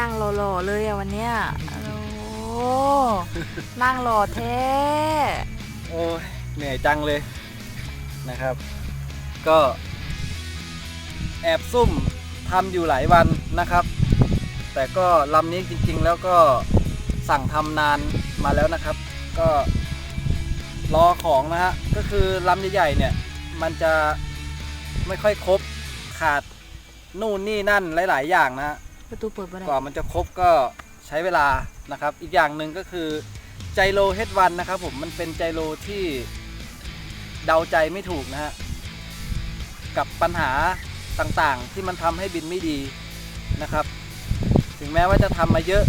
นั่งหล่อๆเลยอะวันเนี้ยโอ้นั่งหล่อแท้โอ้ยเหนื่อยจังเลยนะครับ ก็แอบซุ่มทำอยู่หลายวันนะครับ แต่ก็ลำนี้จริงๆ แล้วก็สั่งทำนานมาแล้วนะครับ ก็รอของนะฮะก็คือลำใหญ่ๆเนี่ยมันจะไม่ค่อยครบขาดนู่นนี่นั่นหลาย ๆ อย่างนะฮะ ประตูเปิดบ่ได้กว่ามันจะครบก็ใช้เวลานะครับ อีกอย่างหนึ่งก็คือไจโรเฮดวันนะครับผมมันเป็นไจโรที่เดาใจไม่ถูกนะฮะกับปัญหาต่างๆ ที่มันทำให้บินไม่ดีนะครับ ถึงแม้ว่าจะทำมาเยอะ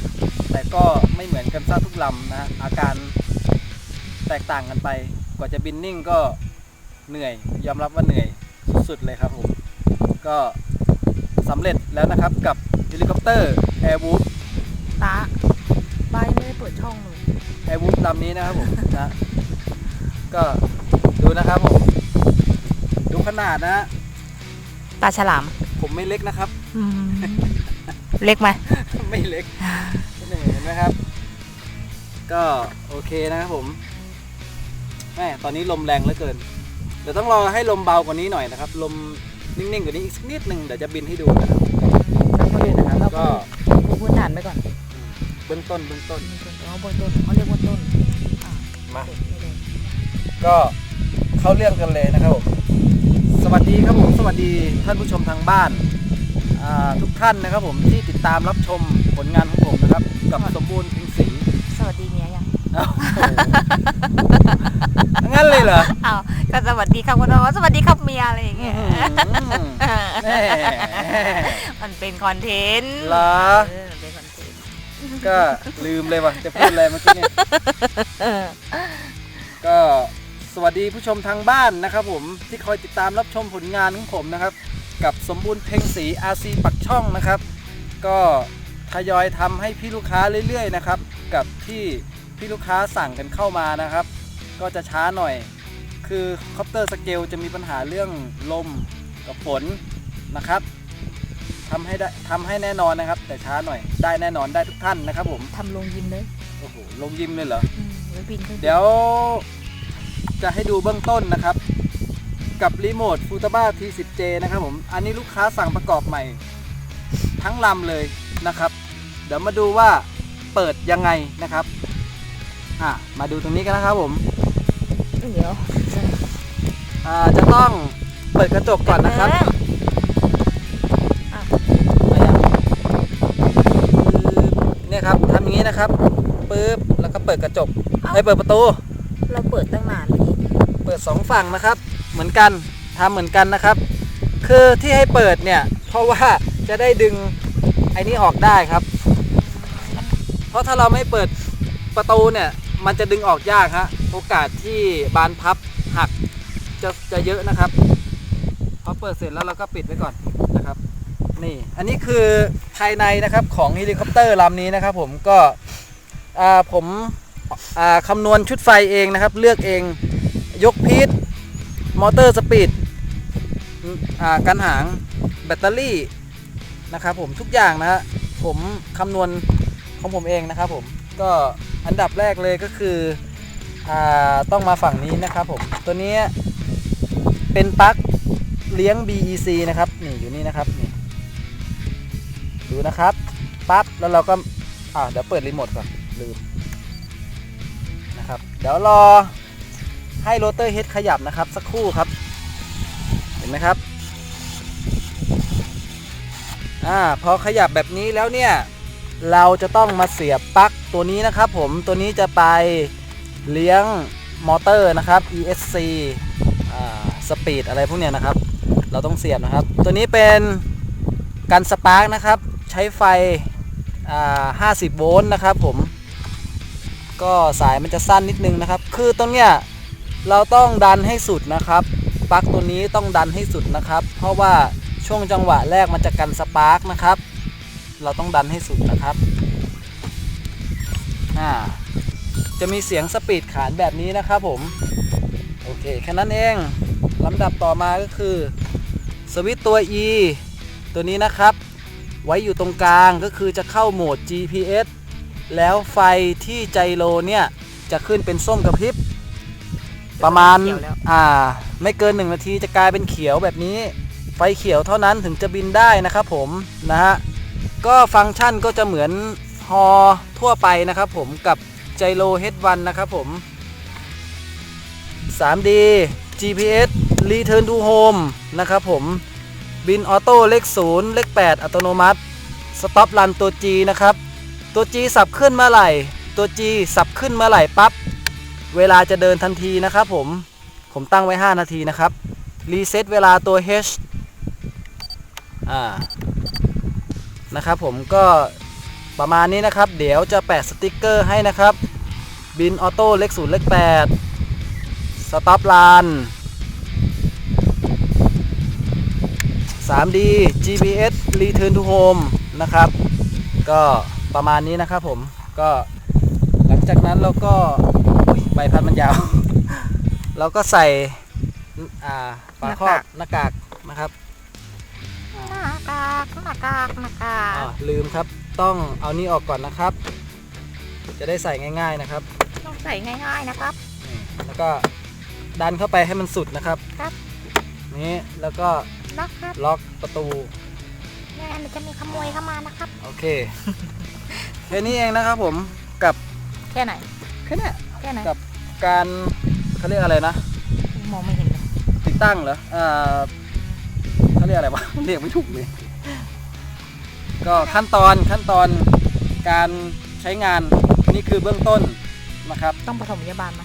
แต่ก็ไม่เหมือนกันซะทุกลำนะฮะอาการแตกต่างกันไป กว่าจะบินนิ่งก็เหนื่อย ยอมรับว่าเหนื่อยสุดๆเลยครับผมก็ สำเร็จแล้วนะครับกับเฮลิคอปเตอร์แอร์วูฟตาบ้านยังไม่ได้เปิดช่องเลยแอร์วูฟลำนี้นะครับผมนะก็ดูนะครับผมดูขนาดนะฮะตาฉลามผมไม่เล็กนะครับ อืมเล็กไหมไม่เล็กนี่เห็นไหมครับ ก็โอเคนะครับผมแม่ตอนนี้ลมแรงเหลือเกินเดี๋ยวต้องรอให้ลมเบากว่านี้หน่อยนะครับ ลม นิ่งๆกว่านี้อีกสักนิดหนึ่งเดี๋ยวจะบินให้ดูนะครับโอเคนะครับก็ดูพื้นฐานไปก่อนเบื้องต้นเบื้องต้นเอาบนต้นเขาเรียกว่าต้นอ่ามาไม่ได้ก็เข้าเรื่องกันเลยนะครับผมสวัสดีครับผมสวัสดีท่านผู้ชมทางบ้านอ่าทุกท่านนะครับผมที่ติดตามรับชมผลงานของผมนะครับ กับสมบูรณ์พิงศรีสวัสดีเมียยังอ้าวโอ้โหงั้นเลยเหรออ้าว ก็สวัสดีครับคุณน้องสวัสดีครับเมียอะไรอย่างเงี้ยแม่มันเป็นคอนเทนต์เหรอ เออมันเป็นคอนเทนต์ก็ลืมเลยว่ะจะพูดอะไรเมื่อกี้เนี่ย ก็สวัสดีผู้ชมทางบ้านนะครับผมที่คอยติดตามรับชมผลงานของผมนะครับ กับสมบูรณ์เพ็งศรีอาซีปักช่องนะครับ ก็ทยอยทำให้พี่ลูกค้าเรื่อยๆนะครับ กับที่พี่ลูกค้าสั่งกันเข้ามานะครับ ก็จะช้าหน่อย คือคอปเตอร์สเกลจะมีปัญหาเรื่องลมกับฝนนะครับทำให้ได้ทำให้แน่นอนนะครับ แต่ช้าหน่อยได้แน่นอนได้ทุกท่านนะครับผมทำลงยิมเลยโอ้โหลงยิมเลยเหรออืมไว้บินขึ้นเดี๋ยวจะให้ดูเบื้องต้นนะครับ กับรีโมทฟูตาบ้า T10J นะครับผมอันนี้ลูกค้าสั่งประกอบใหม่ ทั้งลำเลยนะครับ เดี๋ยวมาดูว่าเปิดยังไงนะครับอะมาดูตรงนี้กันนะครับผม เดี๋ยว อ่าจะต้องเปิดกระจกก่อนนะครับอะมายังปึ๊บเนี่ยครับทำอย่างนี้นะครับปึ๊บแล้วก็เปิดกระจกไอ้ยเปิดประตู เราเปิดตั้งนานเลยเปิดสองฝั่งนะครับ เหมือนกันทำเหมือนกันนะครับ คือที่ให้เปิดเนี่ย เพราะว่าจะได้ดึงไอ้นี้ออกได้ครับ เพราะถ้าเราไม่เปิดประตูเนี่ย มันจะดึงออกยากฮะโอกาสที่บานพับหัก จะจะเยอะนะครับพอเปิดเสร็จแล้วเราก็ปิดไว้ก่อนนะครับนี่อันนี้คือภายในนะครับของเฮลิคอปเตอร์ลำนี้นะครับ ผมก็ผมคำนวณชุดไฟเองนะครับ เลือกเองยกพีทมอเตอร์สปีดอ่ากันหางแบตเตอรี่นะครับผมทุกอย่างนะฮะผมคำนวณของผมเองนะครับผมก็อันดับแรกเลยก็คืออต้องมาฝั่งนี้นะครับผมตัวนี้ เป็นปลั๊กเลี้ยง BEC นะครับนี่อยู่นี่นะครับนี่ดูนะครับปั๊บแล้วเราก็อ่าเดี๋ยวเปิดรีโมทก่อนลืมนะครับเดี๋ยวรอให้โรเตอร์เฮดขยับนะครับสักครู่ครับ เห็นไหมครับอ่าพอขยับแบบนี้แล้วเนี่ยเราจะต้องมาเสียบปลั๊กตัวนี้นะครับผมตัวนี้จะไปเลี้ยงมอเตอร์นะครับ ESC สปีดอะไรพวกเนี้ยนะครับ เราต้องเสียบนะครับ ตัวนี้เป็นกันสปาร์กนะครับ ใช้ไฟ50 โวลต์นะครับผม ก็สายมันจะสั้นนิดนึงนะครับ คือตรงเนี้ยเราต้องดันให้สุดนะครับ ปลั๊กตัวนี้ต้องดันให้สุดนะครับ เพราะว่าช่วงจังหวะแรกมันจะกันสปาร์กนะครับ เราต้องดันให้สุดนะครับอ่าจะมีเสียงสปีดขานแบบนี้นะครับผม โอเค แค่นั้นเอง ลำดับต่อมาก็คือ สวิตตัว E ตัวนี้นะครับ ไว้อยู่ตรงกลางก็คือจะเข้าโหมด GPS แล้วไฟที่ไจโรเนี่ย จะขึ้นเป็นส้มกระพริบ ประมาณ อ่า ไม่เกิน 1 นาทีจะกลายเป็นเขียวแบบนี้ ไฟเขียวเท่านั้นถึงจะบินได้นะครับผม นะฮะ ก็ฟังก์ชันก็จะเหมือนฮอทั่วไปนะครับผมกับไจโร H1 นะครับผม 3D GPS Return to Home นะครับผมบินออโต้เลข0เลข8 อัตโนมัติสต็อปรันตัว G นะครับ ตัว G สับขึ้นเมื่อไหร่ ตัว G สับขึ้นเมื่อไหร่ปั๊บเวลาจะเดินทันทีนะครับผมผมตั้งไว้ 5 นาทีนะครับรีเซ็ตเวลาตัว H อ่านะครับผมก็ประมาณนี้นะครับ เดี๋ยวจะแปะสติกเกอร์ให้นะครับ บินออโต้เลข0เลข8สต็อปลาน 3D GPS Return to Home นะครับ ก็ประมาณนี้นะครับผมก็หลังจากนั้นเราก็อุ๊ยใบพัดมันยาว เราก็ใส่อ่าฝาครอบหน้ากากนะครับหน้ากากหน้ากากหน้ากาอ่ากลืมครับต้องเอานี่ออกก่อนนะครับ จะได้ใส่ง่าย ๆนะครับ ต้องใส่ง่ายๆนะครับนี่แล้วก็ดันเข้าไปให้มันสุดนะครับครับนี้แล้วก็ นะครับล็อกประตูแม่มันจะมีขโมยเข้ามานะครับ โอเค แค่นี้เองนะครับผมกับแค่ไหน แค่เนี้ยแค่ไหนกับการเขาเรียกอะไรนะ มองไม่เห็นเลยติดตั้งเหรออ่าเขาเรียกอะไรวะ เรียกไม่ถูกเลย ก็ขั้นตอนขั้นตอนการใช้งานนี่คือเบื้องต้นนะครับ ต้องปฐมพยาบาลไหม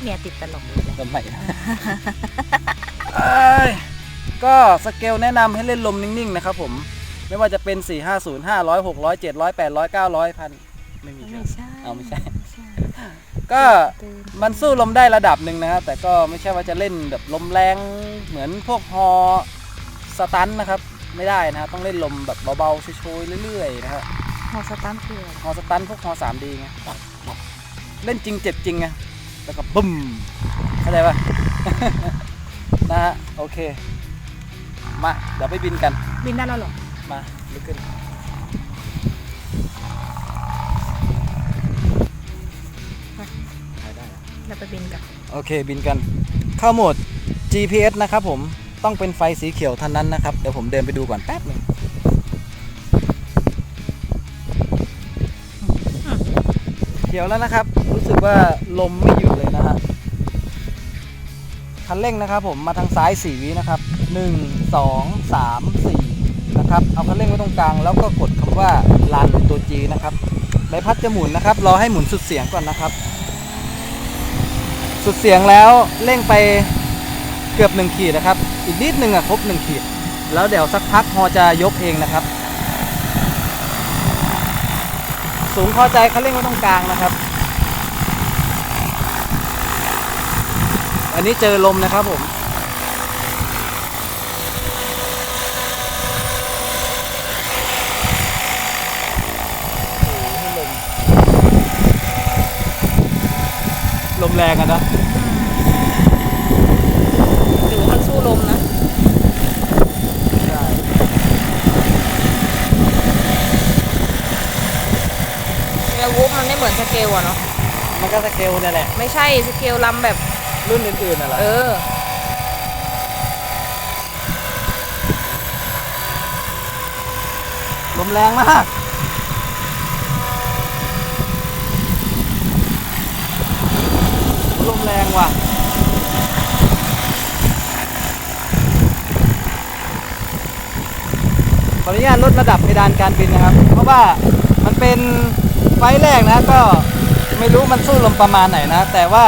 เมียติดตลกอยู่เลยลมใหม่นะเอ้ยก็สเกลแนะนำให้เล่นลมนิ่งๆนะครับผม ไม่ว่าจะเป็น 4 5 0 500 600 700 800 900พันไม่มีไม่ใช่ไหมใช่เอาไม่ใช่ ไม่ใช่ก็ตื่นมันสู้ลมได้ระดับหนึ่งนะครับแต่ก็ไม่ใช่ว่าจะเล่นแบบลมแรงเหมือนพวกฮอสตันนะครับ ไม่ได้นะครับต้องเล่นลมแบบเบาๆโชยๆเรื่อยๆนะครับหอสตันคืออะไรฮอสตันพวกฮอ 3D ไงเล่นจริงเจ็บจริงไง แล้วก็บึ้มเข้าใจปะนะฮะโอเค มาเดี๋ยวไปบินกัน บินได้แล้วเหรอ มาลุกขึ้นได้ได้เราไปบินกัน โอเคบินกัน เข้าโหมด GPS นะครับผมต้องเป็นไฟสีเขียวเท่านั้นนะครับ เดี๋ยวผมเดินไปดูก่อนแป๊บหนึง เขียวแล้วนะครับ รู้สึกว่าลมไม่หยุดเลยนะฮะคันเร่งนะครับผมมาทางซ้าย4วินะครับ 1 2 3 4 นะครับ เอาคันเร่งไว้ตรงกลาง แล้วก็กดคำว่าลันตัว G นะครับใบพัดจะหมุนนะครับ รอให้หมุนสุดเสียงก่อนนะครับ สุดเสียงแล้วเร่งไปเกือบหนึ่งขีดนะครับ อีกนิดหนึ่งอะครบหนึ่งขีด แล้วเดี๋ยวสักพักฮอจะยกเองนะครับ สูงพอใจเขาเร่งไว้ตรงกลางนะครับ อันนี้เจอลมนะครับผมลมแรงอะนะหรือมันสู้ลมนะ ใช่ แนววูฟ มันไม่เหมือนสเกลอะเนาะ มันก็สเกลเนี่ยแหละ ไม่ใช่สเกลลำแบบ รุ่นอื่นๆน่ะเหรอเออ ลมแรงมาก ลมแรงว่ะ ขออนุญาตลดระดับเพดานการบินนะครับ เพราะว่ามันเป็น ไฟแรกนะก็ไม่รู้มันสู้ลมประมาณไหนนะ แต่ว่า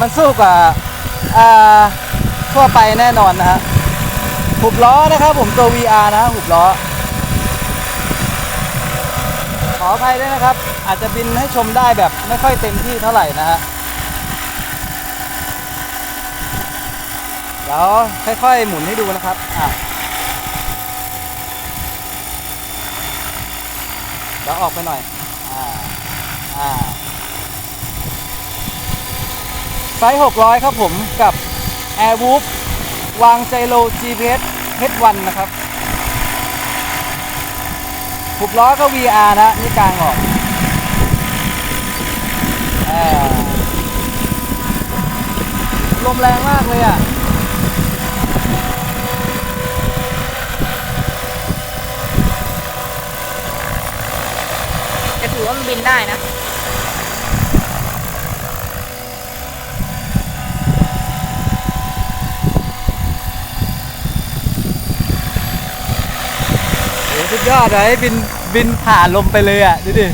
มันสู้กว่าอ่าทั่วไปแน่นอนนะฮะหุบล้อนะครับผมตัว VR นะหุบล้อ ขออภัยด้วยนะครับ อาจจะบินให้ชมได้แบบไม่ค่อยเต็มที่เท่าไหร่นะฮะเดี๋ยวค่อยๆหมุนให้ดูนะครับอะเดี๋ยวออกไปหน่อย ไซส์ 600 ครับผมกับ Air w o o p วางไจโล GPS H1 นะครับหุบล้อก็ VR นะ นี่กลางออกลมแรงมากเลยอะ ว่ามันบินได้นะโอ้สุดยอดเลยบินบินผ่านลมไปเลยอะดูดิ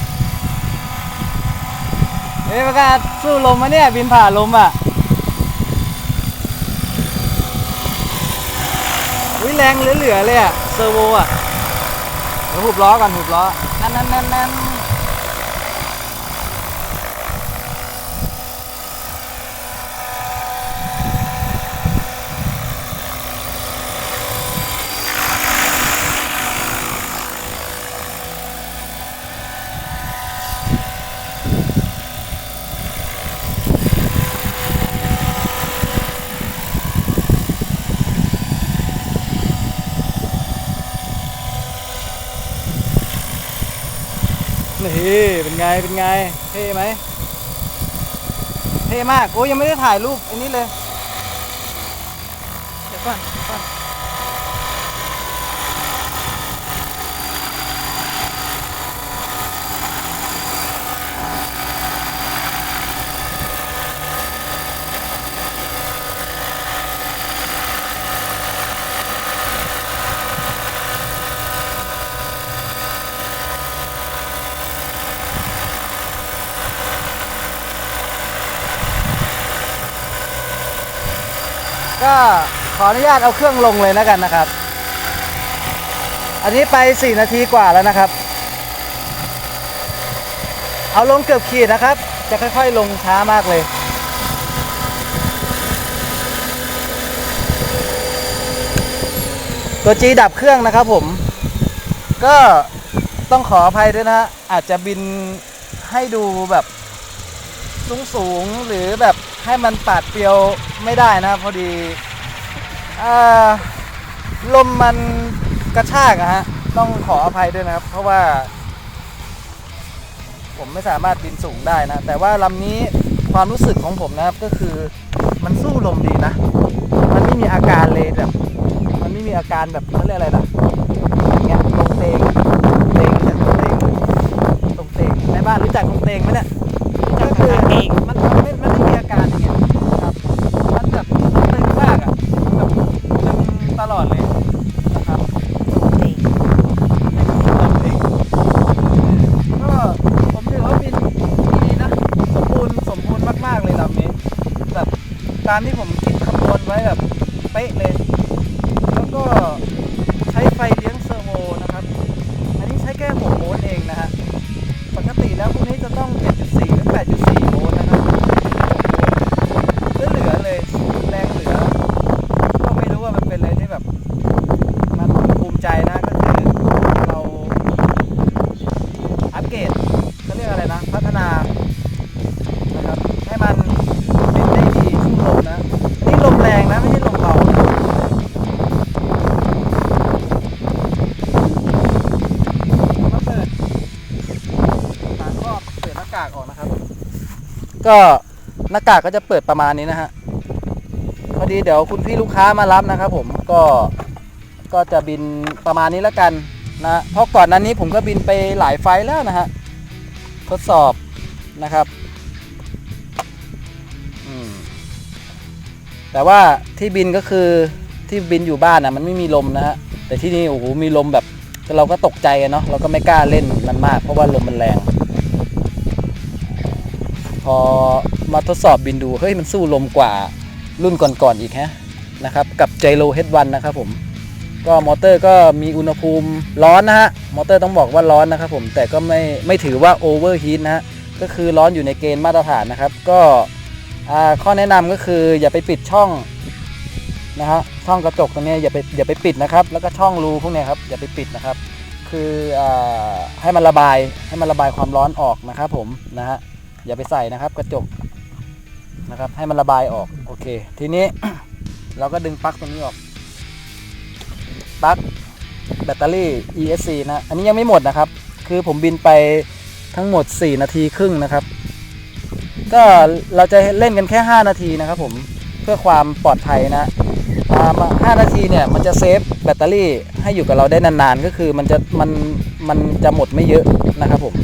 เฮ้ยมันก็สู้ลมมาเนี่ย บินผ่านลมอะอุ้ยแรงเหลือๆเลยอะเซอร์โวอะเดี๋ยวหุบล้อก่อนหุบล้อนั่นนั่นนั่นนั่นนี่ เป็นไงเป็นไง เท่ไหม เท่มาก โอ้ยยังไม่ได้ถ่ายรูปอันนี้เลย เดี๋ยวก่อนเดี๋ยวก่อน ก็ขออนุญาตเอาเครื่องลงเลยแล้วกันนะครับ อันนี้ไป 4 นาทีกว่าแล้วนะครับ เอาลงเกือบขีดนะครับ จะค่อยๆลงช้ามากเลยตัว G ดับเครื่องนะครับผม ก็ต้องขออภัยด้วยนะฮะอาจจะบินให้ดูแบบสูงๆหรือแบบ ให้มันปาดเปรียวไม่ได้นะพอดีอลมมันกระชากอะฮะ ต้องขออภัยด้วยนะครับ เพราะว่า ผมไม่สามารถบินสูงได้นะ แต่ว่าลำนี้ความรู้สึกของผมนะครับก็คือมันสู้ลมดีนะ มันไม่มีอาการเลยแบบ มันไม่มีอาการแบบเขาเรียกอะไรนะอย่างเงี้ยตรงเตงเตงจากตรงเตงตรงเตงในบ้านรู้จักตรงเตงไหมเนี่ย ตามที่ผมคิดคำนวณไว้แบบเป๊ะเลย ก็หน้ากากก็จะเปิดประมาณนี้นะฮะพอดีเดี๋ยวคุณพี่ลูกค้ามารับนะครับผมก็ก็จะบินประมาณนี้แล้วกันนะเพราะก่อนนั้นนี้ผมก็บินไปหลายไฟแล้วนะฮะทดสอบนะครับแต่ว่าที่บินก็คือที่บินอยู่บ้านนะมันไม่มีลมนะฮะแต่ที่นี่โอ้โหมีลมแบบเราก็ตกใจเนาะเราก็ไม่กล้าเล่นมันมากเพราะว่าลมมันแรง อมาทดสอบบินดูเฮ้ยมันสู้ลมกว่ารุ่นก่อนๆอีกฮะนะครับกับ Gyro H1 นนะครับผมก็มอเตอร์ก็มีอุณหภูมิร้อนนะฮะมอเตอร์ต้องบอกว่าร้อนนะครับผมแต่ก็ไม่ไม่ถือว่าโอเวอร์ฮีทนะฮะก็คือร้อนอยู่ในเกณฑ์มาตรฐานนะครับก็ข้อแนะนำก็คืออย่าไปปิดช่องนะฮะช่องกระจกตรงนี้อย่าไปอย่าไปปิดนะครับ แล้วก็ช่องรูพวกนี้ครับอย่าไปปิดนะครับ คืออให้มันระบายให้มันระบายความร้อนออกนะครับผมนะฮะ อย่าไปใส่นะครับกระจกนะครับให้มันระบายออกโอเค ทีนี้ เราก็ดึงปลั๊กตรงนี้ออกปลั๊กแบตเตอรี่ ESC นะอันนี้ยังไม่หมดนะครับ คือผมบินไปทั้งหมด 4 นาทีครึ่งนะครับ ก็เราจะเล่นกันแค่ 5 นาทีนะครับผมเพื่อความปลอดภัยนะอ่ามา5นาทีเนี่ยมันจะเซฟแบตเตอรี่ให้อยู่กับเราได้นานๆ ก็คือมันจะมันมันจะหมดไม่เยอะนะครับผม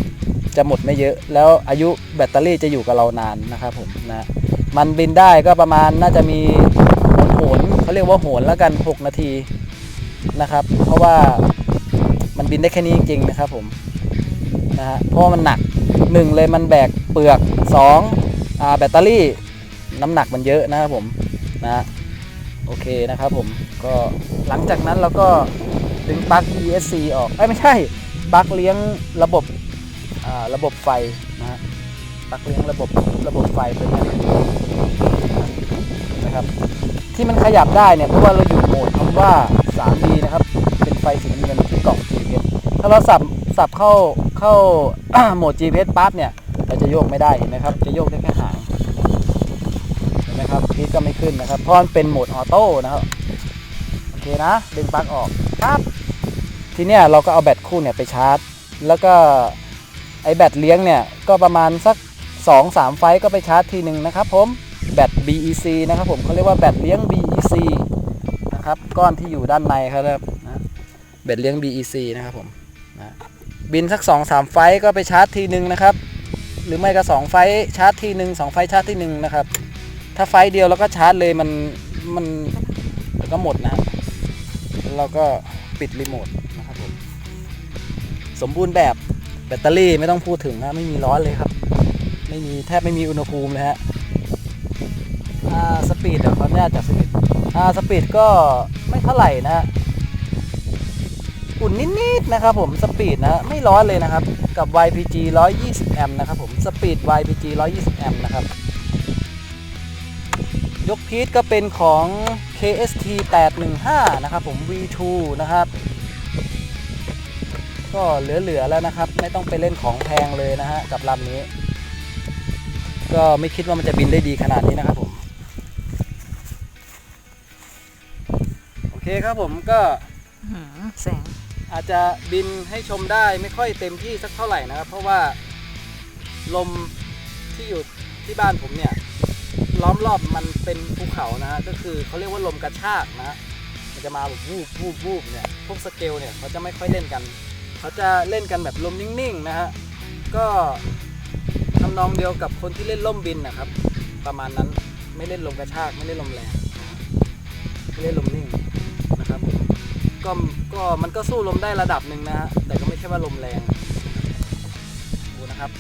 จะหมดไม่เยอะ แล้วอายุแบตเตอรี่จะอยู่กับเรานานนะครับผมนะมันบินได้ก็ประมาณน่าจะมีโหนเขาเรียกว่าโหนแล้วกัน 6 นาทีนะครับ เพราะว่ามันบินได้แค่นี้จริงๆนะครับผมนะฮะเพราะมันหนักหนึ่งเลยมันแบกเปลือกสองอ่าแบตเตอรี่น้ำหนักมันเยอะนะครับผมนะโอเคนะครับผมก็หลังจากนั้นเราก็ดึงปลั๊ก ESC ออกเอ้ยไม่ใช่ปลั๊กเลี้ยงระบบ ระบบไฟนะฮะปลั๊กเลี้ยงระบบระบบไฟตัวเนี้ยนะครับ ที่มันขยับได้เนี่ยเพราะว่าเราอยู่โหมดคำว่า 3D นะครับ เป็นไฟสีน้ำเงินที่กล่อง GPS ถ้าเราสับสับเข้าเข้าโหมด GPS ปั๊บเนี่ยเราจะโยกไม่ได้เห็นไหมครับ จะโยกได้แค่หางเห็นไหมครับพีทก็ไม่ขึ้นนะครับเพราะมันเป็นโหมดออโต้นะครับโอเคนะ ดึงปลั๊กออกปั๊บทีเนี้ยเราก็เอาแบตคู่เนี่ยไปชาร์จ แล้วก็ ไอแบตเลี้ยงเนี่ยก็ประมาณสัก 2-3 ไฟก็ไปชาร์จทีหนึ่งนะครับผมแบต BEC นะครับผมเขาเรียกว่าแบตเลี้ยง BEC นะครับก้อนที่อยู่ด้านในครับนะแบตเลี้ยง BEC นะครับผมนะบินสัก 2-3 ไฟก็ไปชาร์จทีหนึ่งนะครับหรือไม่ก็ 2 ไฟชาร์จทีหนึ่งสองไฟชาร์จทีหนึ่งนะครับถ้าไฟเดียวเราก็ชาร์จเลยมันมันก็หมดนะแล้วเราก็ปิดรีโมทนะครับผมสมบูรณ์แบบ แบตเตอรี่ไม่ต้องพูดถึงนะไม่มีร้อนเลยครับ ไม่มีแทบไม่มีอุณหภูมิเลยฮะอ่าสปีดเดี๋ยวขออนุญาตจากสปีดอ่าสปีดก็ไม่เท่าไหร่นะฮะอุ่นนิดๆนะครับผมสปีดนะฮะไม่ร้อนเลยนะครับ กับ YPG 120แอมป์นะครับผมสปีด YPG 120แอมป์นะครับ ยกพีทก็เป็นของ KST 815 นะครับผม V2 นะครับ ก็เหลือๆแล้วนะครับ ไม่ต้องไปเล่นของแพงเลยนะฮะกับลำนี้ ก็ไม่คิดว่ามันจะบินได้ดีขนาดนี้นะครับผม โอเคครับผมก็หืมแสงอาจจะบินให้ชมได้ไม่ค่อยเต็มที่สักเท่าไหร่นะครับ เพราะว่าลมที่อยู่ที่บ้านผมเนี่ย ล้อมรอบมันเป็นภูเขานะฮะก็คือเขาเรียกว่าลมกระชากนะฮะมันจะมาแบบวูบวูบวูบเนี่ย พวกสเกลเนี่ยเขาจะไม่ค่อยเล่นกัน เขาจะเล่นกันแบบลมนิ่งๆนะฮะก็ทำนองเดียวกับคนที่เล่นล่มบินนะครับ ประมาณนั้นไม่เล่นลมกระชากไม่เล่นลมแรงไม่เล่นลมนิ่งนะครับผมก็ก็มันก็สู้ลมได้ระดับหนึ่งนะฮะแต่ก็ไม่ใช่ว่าลมแรงดูนะครับ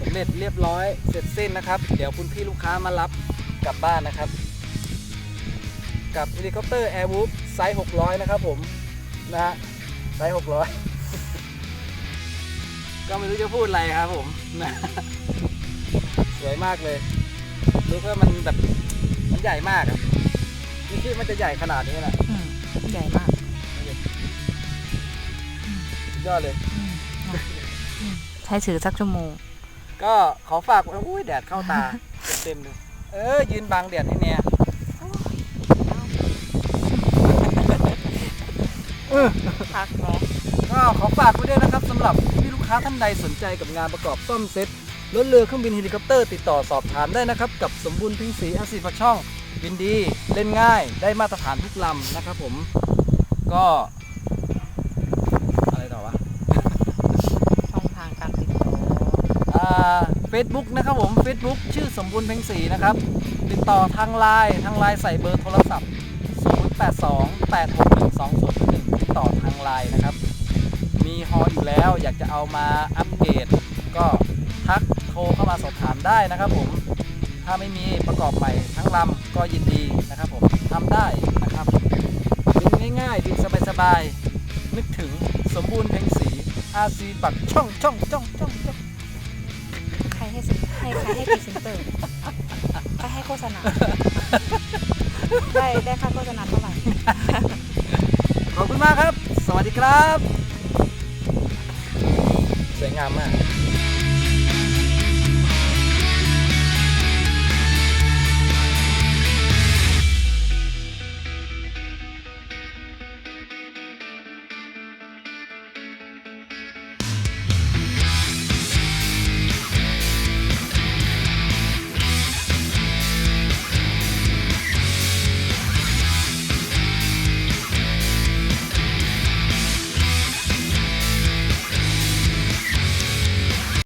สำเร็จเรียบร้อยเสร็จสิ้นนะครับ เดี๋ยวคุณพี่ลูกค้ามารับกลับบ้านนะครับ กับเฮลิคอปเตอร์ Air w o o f ไซส์ 600 นะครับผม นะฮะไซส์600ก็ไม่รู้จะพูดอะไรครับผมนะสวยมากเลยรู้ว่ามันแบบมันใหญ่มากอะไม่คิดว่ามันจะใหญ่ขนาดนี้นะอืมใหญ่มากสุดยอดเลย อืมอืมใช้ถือสักชั่วโมง ก็ขอฝากไว้อุ้ยแดดเข้าตา เต็มๆเลยเออยืนบังแดดให้เนี่ย พักเนาะก็ขอฝากไว้ด้วยนะครับสำหรับพี่ลูกค้าท่านใดสนใจกับงานประกอบซ่อมเซ็ตรถเรือเครื่องบินเฮลิคอปเตอร์ติดต่อสอบถามได้นะครับ กับสมบูรณ์พิงศรีอาชีพช่องบินดีเล่นง่ายได้มาตรฐานทุกลำนะครับผมก็อะไรต่อวะช่องทางการติดต่ออ่าเฟซบุ๊กนะครับผม Facebook ชื่อสมบูรณ์เพ็งศรีนะครับ ติดต่อทางไลน์ทางไลน์ใส่เบอร์โทรศัพท์ 082 861 2001ติดต่อทางไลน์นะครับ มีฮออยู่แล้วอยากจะเอามาอัปเกรดก็ทักโทรเข้ามาสอบถามได้นะครับผมถ้าไม่มีประกอบใหม่ทั้งลำก็ยินดีนะครับผมทำได้นะครับบินง่ายๆบินสบายๆนึกถึงสมบูรณ์เพ็งศรีอาซีปักช่องช่องช่องช่องช่องใครให้สิให้ใครให้พรีเซนเตอร์ใครให้โฆษณาได้ได้ค่าโฆษณาเท่าไหร่ ขอบคุณมากครับ สวัสดีครับ สวยงามมาก